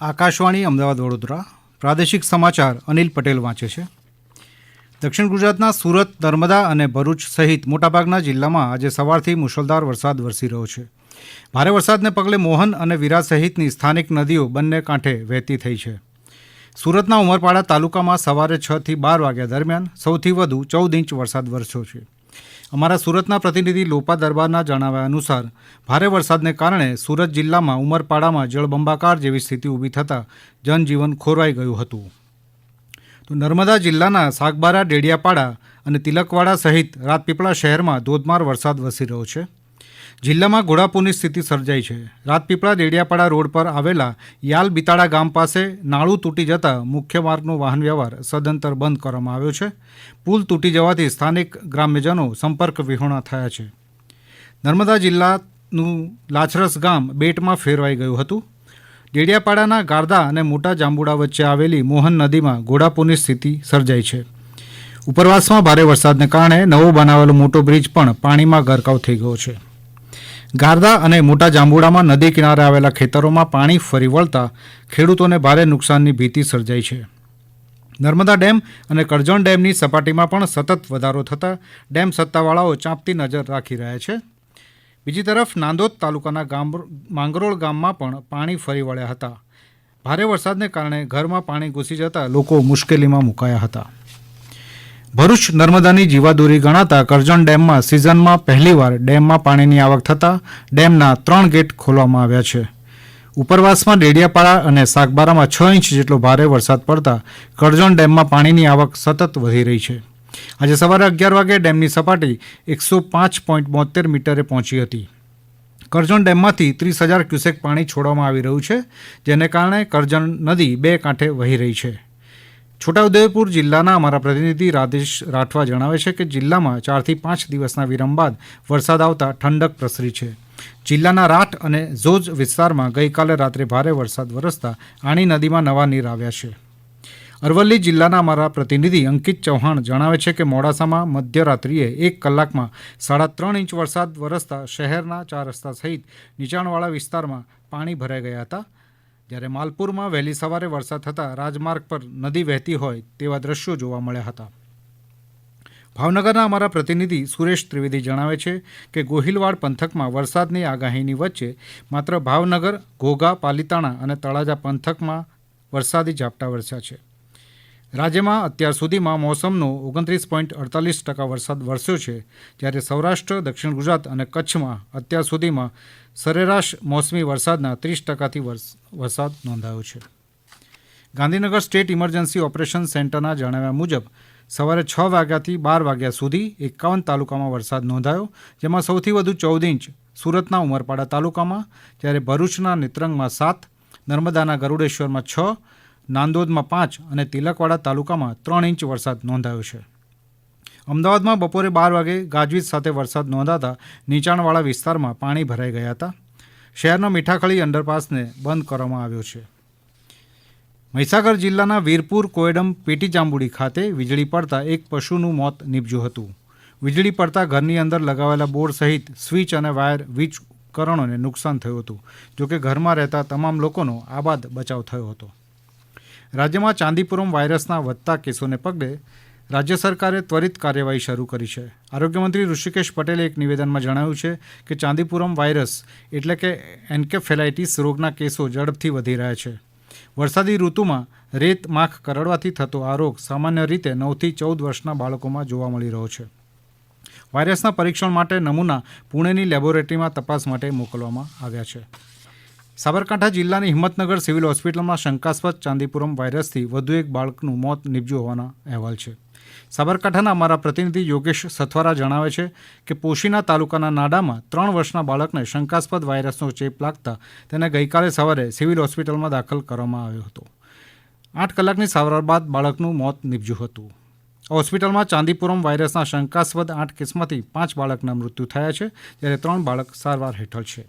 આકાશવાણી અમદાવાદ વડોદરા. પ્રાદેશિક સમાચાર અનિલ પટેલ વાંચે છે. દક્ષિણ ગુજરાતના સુરત, નર્મદા અને ભરૂચ સહિત મોટાભાગના જિલ્લામાં આજે સવારથી મુશળધાર વરસાદ વરસી રહ્યો છે. ભારે વરસાદને પગલે મોહન અને વિરા સહિતની સ્થાનિક નદીઓ બંને કાંઠે વહેતી થઈ છે. સુરતના ઉમરપાડા તાલુકામાં સવારે છથી બાર વાગ્યા દરમિયાન સૌથી વધુ ચૌદ ઇંચ વરસાદ વરસ્યો છે. અમારા સુરતના પ્રતિનિધિ લોપા દરબારના જણાવ્યા અનુસાર, ભારે વરસાદને કારણે સુરત જિલ્લામાં ઉમરપાડામાં જળબંબાકાર જેવી સ્થિતિ ઊભી થતાં જનજીવન ખોરવાઈ ગયું હતું. તો નર્મદા જિલ્લાના સાગબારા, ડેડિયાપાડા અને તિલકવાડા સહિત રાજપીપળા શહેરમાં ધોધમાર વરસાદ વસી રહ્યો છે. જિલ્લામાં ઘોડાપૂરની સ્થિતિ સર્જાઈ છે. રાજપીપળા દેડિયાપાડા રોડ પર આવેલા યાલ બિતાડા ગામ પાસે નાળું તૂટી જતાં મુખ્ય માર્ગનો વાહન વ્યવહાર સદંતર બંધ કરવામાં આવ્યો છે. પુલ તૂટી જવાથી સ્થાનિક ગ્રામ્યજનો સંપર્ક વિહોણા થયા છે. નર્મદા જિલ્લાનું લાછરસ ગામ બેટમાં ફેરવાઈ ગયું હતું. ડેડિયાપાડાના ગારદા અને મોટા જાંબુડા વચ્ચે આવેલી મોહન નદીમાં ઘોડાપૂરની સ્થિતિ સર્જાઈ છે. ઉપરવાસમાં ભારે વરસાદને કારણે નવો બનાવેલો મોટો બ્રિજ પણ પાણીમાં ગરકાવ થઈ ગયો છે. ગારદા અને મોટા જાંબુડામાં નદી કિનારે આવેલા ખેતરોમાં પાણી ફરી વળતા ખેડૂતોને ભારે નુકસાનની ભીતિ સર્જાઈ છે. નર્મદા ડેમ અને કરજણ ડેમની સપાટીમાં પણ સતત વધારો થતાં ડેમ સત્તાવાળાઓ ચાંપતી નજર રાખી રહ્યા છે. બીજી તરફ, નાંદોદ તાલુકાના ગામ માંગરોળ ગામમાં પણ પાણી ફરી વળ્યા હતા. ભારે વરસાદને કારણે ઘરમાં પાણી ઘૂસી જતાં લોકો મુશ્કેલીમાં મુકાયા હતા. ભરૂચ નર્મદાની જીવાદોરી ગણાતા કરજણ ડેમમાં સિઝનમાં પહેલીવાર ડેમમાં પાણીની આવક થતાં ડેમના ત્રણ ગેટ ખોલવામાં આવ્યા છે. ઉપરવાસમાં ડેડિયાપાડા અને સાગબારામાં છ ઇંચ જેટલો ભારે વરસાદ પડતા કરજણ ડેમમાં પાણીની આવક સતત વધી રહી છે. આજે સવારે અગિયાર વાગે ડેમની સપાટી એકસો પાંચ પોઈન્ટ બોતેર મીટરે પહોંચી હતી. કરજણ ડેમમાંથી ત્રીસ હજાર ક્યુસેક પાણી છોડવામાં આવી રહ્યું છે, જેને કારણે કરજણ નદી બે કાંઠે વહી રહી છે. છોટાઉદેપુર જિલ્લાના અમારા પ્રતિનિધિ રાધેશ રાઠવા જણાવે છે કે જિલ્લામાં ચારથી પાંચ દિવસના વિરામ બાદ વરસાદ આવતા ઠંડક પ્રસરી છે. જિલ્લાના રાઠ અને ઝોજ વિસ્તારમાં ગઈકાલે રાત્રે ભારે વરસાદ વરસતા આણી નદીમાં નવા નીર આવ્યા છે. અરવલ્લી જિલ્લાના અમારા પ્રતિનિધિ અંકિત ચૌહાણ જણાવે છે કે મોડાસામાં મધ્યરાત્રિએ એક કલાકમાં સાડા ત્રણ ઇંચ વરસાદ વરસતા શહેરના ચાર રસ્તા સહિત નીચાણવાળા વિસ્તારમાં પાણી ભરાઈ ગયા હતા. જ્યારે માલપુરમાં વહેલી સવારે વરસાદ થતાં રાજમાર્ગ પર નદી વહેતી હોય તેવા દ્રશ્યો જોવા મળ્યા હતા. ભાવનગરના અમારા પ્રતિનિધિ સુરેશ ત્રિવેદી જણાવે છે કે ગોહિલવાડ પંથકમાં વરસાદની આગાહીની વચ્ચે માત્ર ભાવનગર, ઘોઘા, પાલિતાણા અને તળાજા પંથકમાં વરસાદી ઝાપટા વરસ્યા છે. રાજ્યમાં અત્યાર સુધીમાં મોસમનો ઓગણત્રીસ પોઈન્ટ અડતાલીસ ટકા વરસાદ વરસ્યો છે, જ્યારે સૌરાષ્ટ્ર, દક્ષિણ ગુજરાત અને કચ્છમાં અત્યાર સુધીમાં સરેરાશ મોસમી વરસાદના ત્રીસ ટકાથી વરસાદ નોંધાયો છે. ગાંધીનગર સ્ટેટ ઇમરજન્સી ઓપરેશન સેન્ટરના જણાવ્યા મુજબ, સવારે છ વાગ્યાથી બાર વાગ્યા સુધી એકાવન તાલુકામાં વરસાદ નોંધાયો, જેમાં સૌથી વધુ ચૌદ ઇંચ સુરતના ઉમરપાડા તાલુકામાં, જ્યારે ભરૂચના નેત્રંગમાં સાત, નર્મદાના ગરુડેશ્વરમાં છ નાંદોદમાં પાંચ અને તિલકવાડા તાલુકામાં ત્રણ ઇંચ વરસાદ નોંધાયો છે. અમદાવાદમાં બપોરે બાર વાગે ગાજવીજ સાથે વરસાદ નોંધાતા નીચાણવાળા વિસ્તારમાં પાણી ભરાઈ ગયા હતા. શહેરનો મીઠાખળી અંડરપાસને બંધ કરવામાં આવ્યો છે. મહીસાગર જિલ્લાના વીરપુર, કોયડમ, પેટી જાંબુડી ખાતે વીજળી પડતા એક પશુનું મોત નીપજ્યું હતું. વીજળી પડતા ઘરની અંદર લગાવેલા બોર્ડ સહિત સ્વિચ અને વાયર વીજ ઉપકરણોને નુકસાન થયું હતું, જોકે ઘરમાં રહેતા તમામ લોકોનો આબાદ બચાવ થયો હતો. રાજ્યમાં ચાંદીપુરમ વાયરસના વધતા કેસોને પગલે રાજ્ય સરકારે ત્વરિત કાર્યવાહી શરૂ કરી છે. આરોગ્યમંત્રી ઋષિકેશ પટેલે એક નિવેદનમાં જણાવ્યું છે કે ચાંદીપુરમ વાયરસ એટલે કે એન્કેફેલાઇટિસ રોગના કેસો ઝડપથી વધી રહ્યા છે. વરસાદી ઋતુમાં રેત માખ કરડવાથી થતો આ રોગ સામાન્ય રીતે નવથી ચૌદ વર્ષના બાળકોમાં જોવા મળી રહ્યો છે. વાયરસના પરીક્ષણ માટે નમૂના પુણેની લેબોરેટરીમાં તપાસ માટે મોકલવામાં આવ્યા છે. સાબરકાંઠા જિલ્લાની હિંમતનગર સિવિલ હોસ્પિટલમાં શંકાસ્પદ ચાંદીપુરમ વાયરસથી વધુ એક બાળકનું મોત નીપજ્યું હોવાના અહેવાલ છે. સાબરકાંઠાના અમારા પ્રતિનિધિ યોગેશ સથવારા જણાવે છે કે પોશીના તાલુકાના નાડામાં ત્રણ વર્ષના બાળકને શંકાસ્પદ વાયરસનો ચેપ લાગતા તેને ગઈકાલે સવારે સિવિલ હોસ્પિટલમાં દાખલ કરવામાં આવ્યો હતો. આઠ કલાકની સારવાર બાદ બાળકનું મોત નીપજ્યું હતું. હોસ્પિટલમાં ચાંદીપુરમ વાયરસના શંકાસ્પદ આઠ કેસમાંથી પાંચ બાળકના મૃત્યુ થયા છે, જ્યારે ત્રણ બાળક સારવાર હેઠળ છે.